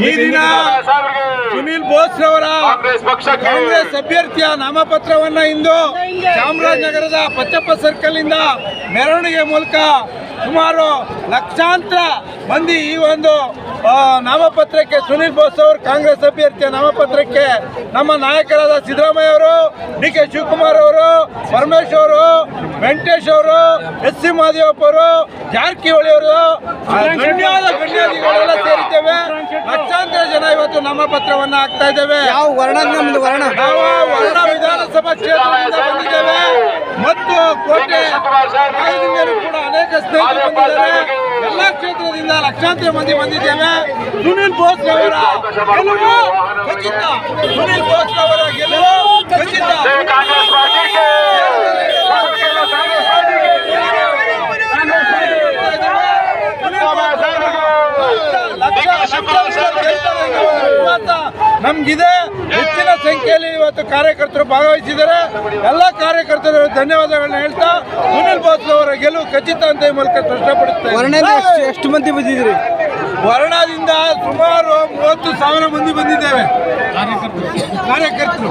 ಈ ದಿನ ಸುನೀಲ್ ಬೋಸ್ ಅವರ ಕಾಂಗ್ರೆಸ್ ಅಭ್ಯರ್ಥಿಯ ನಾಮಪತ್ರವನ್ನ ಇಂದು ಚಾಮರಾಜನಗರದ ಪಚ್ಚಪ್ಪ ಸರ್ಕಲ್ ಇಂದ ಮೆರವಣಿಗೆ ಮೂಲಕ ಸುಮಾರು ಲಕ್ಷಾಂತರ ಮಂದಿ ಈ ಒಂದು ನಾಮಪತ್ರಕ್ಕೆ ಸುನೀಲ್ ಬೋಸ್ ಅವರು ಕಾಂಗ್ರೆಸ್ ಅಭ್ಯರ್ಥಿಯ ನಾಮಪತ್ರಕ್ಕೆ ನಮ್ಮ ನಾಯಕರಾದ ಸಿದ್ದರಾಮಯ್ಯ ಅವರು ಡಿ ಕೆ ಶಿವಕುಮಾರ್ ಅವರು ಪರಮೇಶ್ ಅವರು ವೆಂಕಟೇಶ್ ಅವರು ಎಸ್ ಸಿ ಮಹದೇವಪ್ಪ ಅವರು ಜಾರಕಿಹೊಳಿ ಅವರು ಸೇರಿದ್ದೇವೆ ಲಕ್ಷಾಂತರ ಜನ ಇವತ್ತು ನಾಮಪತ್ರವನ್ನ ಹಾಕ್ತಾ ಇದ್ದೇವೆ. ಯಾವ ವರ್ಣ ನಮ್ದು ವರ್ಣ? ನಾವು ವರ್ಣ ವಿಧಾನಸಭಾ ಕ್ಷೇತ್ರದಿಂದ ಬಂದಿದ್ದೇವೆ. ಮತ್ತು ಕೋಟೆ ಕೂಡ ಅನೇಕ ಸ್ನೇಹಿತರು ಬಂದಿದ್ದಾರೆ. ಎಲ್ಲ ಕ್ಷೇತ್ರದಿಂದ ಲಕ್ಷಾಂತರ ಮಂದಿ ಬಂದಿದ್ದೇವೆ. ಸುನಿಲ್ ಬೋಸ್ ಅವರ ಗೆಲುವು ಖಚಿತ ಸುನಿಲ್ ಬೋಸ್ ಅವರ ಗೆಲುವು ಖಚಿತ ಜೈ ಕಾಂಗ್ರೆಸ್ ಪಾರ್ಟಿಗೆ ಕಾಂಗ್ರೆಸ್ ಪಾರ್ಟಿಗೆ ನಮ್ಗಿದೆ. ಹೆಚ್ಚಿನ ಸಂಖ್ಯೆಯಲ್ಲಿ ಇವತ್ತು ಕಾರ್ಯಕರ್ತರು ಭಾಗವಹಿಸಿದ್ದಾರೆ. ಎಲ್ಲ ಕಾರ್ಯಕರ್ತರು ಧನ್ಯವಾದಗಳನ್ನ ಹೇಳ್ತಾ ಸುನಿಲ್ ಬಾತ್ ಅವರ ಗೆಲುವು ಖಚಿತ ಅಂತ ಈ ಮೂಲಕ ಎಷ್ಟು ಎಷ್ಟು ಮಂದಿ ಬಂದಿದ್ರಿ ವರ್ಣದಿಂದ ಸುಮಾರು ಮೂವತ್ತು ಸಾವಿರ ಮಂದಿ ಬಂದಿದ್ದೇವೆ. ಕಾರ್ಯಕರ್ತರು.